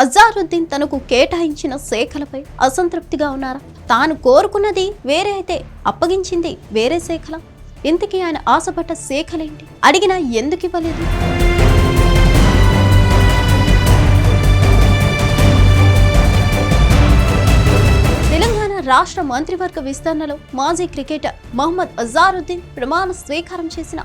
అజారుద్దీన్ తనకు కేటాయించిన శాఖలపై అసంతృప్తిగా ఉన్నారా? తాను కోరుకున్నది వేరే అయితే అప్పగించింది వేరే శాఖల? ఇంతకీ ఆయన ఆశపడ్డ శాఖలేంటి? అడిగినా ఎందుకు ఇవ్వలేదు? తెలంగాణ రాష్ట్ర మంత్రివర్గ విస్తరణలో మాజీ క్రికెటర్ మహమ్మద్ అజారుద్దీన్ ప్రమాణ స్వీకారం చేసిన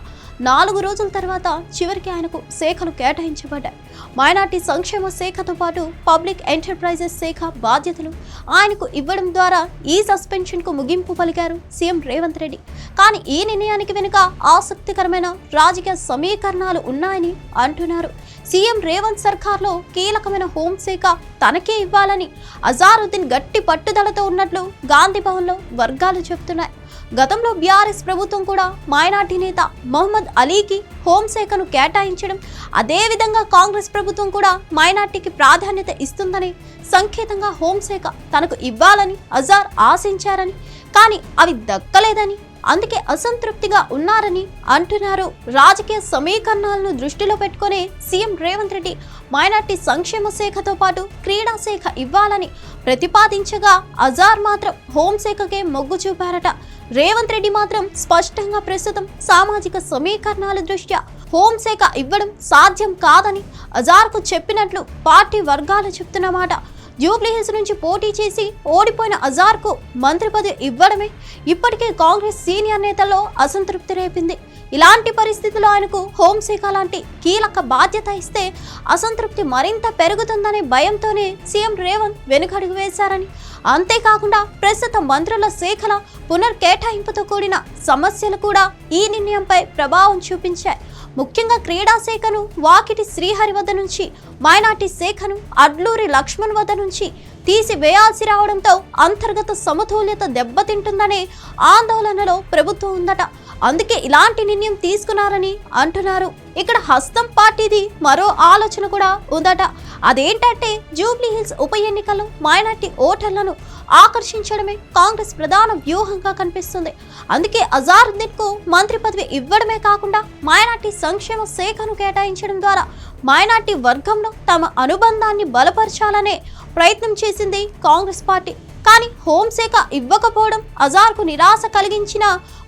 నాలుగు రోజుల తర్వాత చివరికి ఆయనకు శాఖలు కేటాయించబడ్డాయి. మైనార్టీ సంక్షేమ శాఖతో పాటు పబ్లిక్ ఎంటర్ప్రైజెస్ శాఖ బాధ్యతలు ఆయనకు ఇవ్వడం ద్వారా ఈ సస్పెన్షన్కు ముగింపు పలికారు సీఎం రేవంత్ రెడ్డి. కానీ ఈ నిర్ణయానికి వెనుక ఆసక్తికరమైన రాజకీయ సమీకరణాలు ఉన్నాయని అంటున్నారు. సీఎం రేవంత్ సర్కార్లో కీలకమైన హోంశాఖ తనకే ఇవ్వాలని అజారుద్దీన్ గట్టి పట్టుదలతో ఉన్నట్లు గాంధీ భవన్లో వర్గాలు చెబుతున్నాయి. గతంలో బీఆర్ఎస్ ప్రభుత్వం కూడా మైనార్టీ నేత మహమ్మద్ అలీకి హోంశాఖను కేటాయించడం అదేవిధంగా కాంగ్రెస్ ప్రభుత్వం కూడా మైనార్టీకి ప్రాధాన్యత ఇస్తుందని సంకేతంగా హోంశాఖ తనకు ఇవ్వాలని అజార్ ఆశించారని కానీ అవి దక్కలేదని అందుకే అసంతృప్తిగా ఉన్నారని అంటున్నారు. రాజకీయ సమీకరణాలను దృష్టిలో పెట్టుకునే సీఎం రేవంత్ రెడ్డి మైనార్టీ సంక్షేమ శాఖతో పాటు క్రీడా శాఖ ఇవ్వాలని ప్రతిపాదించగా అజార్ మాత్రం హోంశాఖకే మొగ్గు చూపారట. రేవంత్ రెడ్డి మాత్రం స్పష్టంగా ప్రస్తుతం సామాజిక సమీకరణాల దృష్ట్యా హోంశాఖ ఇవ్వడం సాధ్యం కాదని అజార్కు చెప్పినట్లు పార్టీ వర్గాలు చెప్తున్నమాట. జూబ్లీహిల్స్ నుంచి పోటీ చేసి ఓడిపోయిన అజార్కు మంత్రి పదవి ఇవ్వడమే ఇప్పటికే కాంగ్రెస్ సీనియర్ నేతల్లో అసంతృప్తి రేపింది. ఇలాంటి పరిస్థితుల్లో ఆయనకు హోంశాఖ లాంటి కీలక బాధ్యత ఇస్తే అసంతృప్తి మరింత పెరుగుతుందనే భయంతోనే సీఎం రేవంత్ వెనుకడుగు వేశారని. అంతేకాకుండా ప్రస్తుత మంత్రుల శాఖల పునర్కేటాయింపుతో కూడిన సమస్యలు కూడా ఈ నిర్ణయంపై ప్రభావం చూపించాయి. ముఖ్యంగా క్రీడా శాఖను వాకిటి శ్రీహరి వద్ద నుంచి మైనార్టీ శాఖను అడ్లూరి లక్ష్మణ్ వద్ద నుంచి తీసివేయాల్సి రావడంతో అంతర్గత సమతుల్యత దెబ్బతింటుందనే ఆందోళనలో ప్రభుత్వం ఉందట. అందుకే ఇలాంటి నిర్ణయం తీసుకున్నారని అంటున్నారు. ఇక్కడ హస్తం పార్టీది మరో ఆలోచన కూడా ఉందట. అదేంటంటే జూబ్లీ హిల్స్ ఉప ఎన్నికల్లో మైనార్టీ ఓటర్లను ఆకర్షించడమే కాంగ్రెస్ ప్రధాన వ్యూహంగా కనిపిస్తుంది. అందుకే అజారుద్దీన్కు మంత్రి పదవి ఇవ్వడమే కాకుండా మైనార్టీ సంక్షేమ శాఖను కేటాయించడం ద్వారా మైనార్టీ వర్గంలో తమ అనుబంధాన్ని బలపరచాలనే ప్రయత్నం చేసింది కాంగ్రెస్ పార్టీ. కానీ హోంశాఖ ఇవ్వకపోవడం అజార్కు నిరాశ కలిగించిన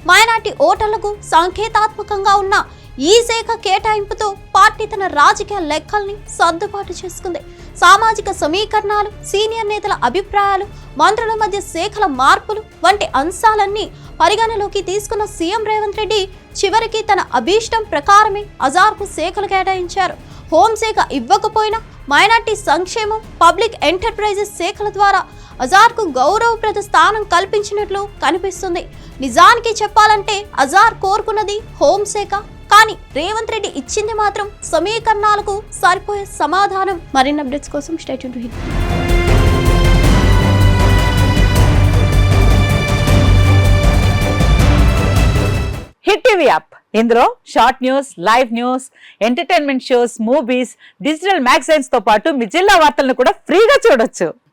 మైనార్టీ ఓటర్లకు సంకేతాత్మకంగా ఉన్న ఈ శాఖ కేటాయింపుతో పార్టీ తన రాజకీయ లెక్కల్ని సర్దుబాటు చేసుకుంది. సామాజిక సమీకరణాలు సీనియర్ నేతల అభిప్రాయాలు మంత్రుల మధ్య శాఖల మార్పులు వంటి అంశాలన్నీ పరిగణలోకి తీసుకున్న సీఎం రేవంత్ రెడ్డి చివరికి తన అభీష్టం ప్రకారమే అజార్కు శాఖలు కేటాయించారు. హోంశాఖ ఇవ్వకపోయినా మైనార్టీ సంక్షేమం పబ్లిక్ ఎంటర్ప్రైజెస్ శాఖల ద్వారా అజార్కు గౌరవప్రద స్థానం కల్పించినట్లు కనిపిస్తుంది. నిజానికి చెప్పాలంటే అజార్ కోరుకున్నది హోంశాఖ. కానీ రేవంత్ రెడ్డి ఇచ్చింది మాత్రం సమీకరణాలకు సరిపోయే సమాధానం. మరిన్ని అప్డేట్స్ కోసం state to hit. Hit TV app. ఇందులో short news live news entertainment shows movies digital మ్యాగజైన్స్తో పాటు మీ జిల్లా వార్తలను కూడా ఫ్రీగా చూడొచ్చు.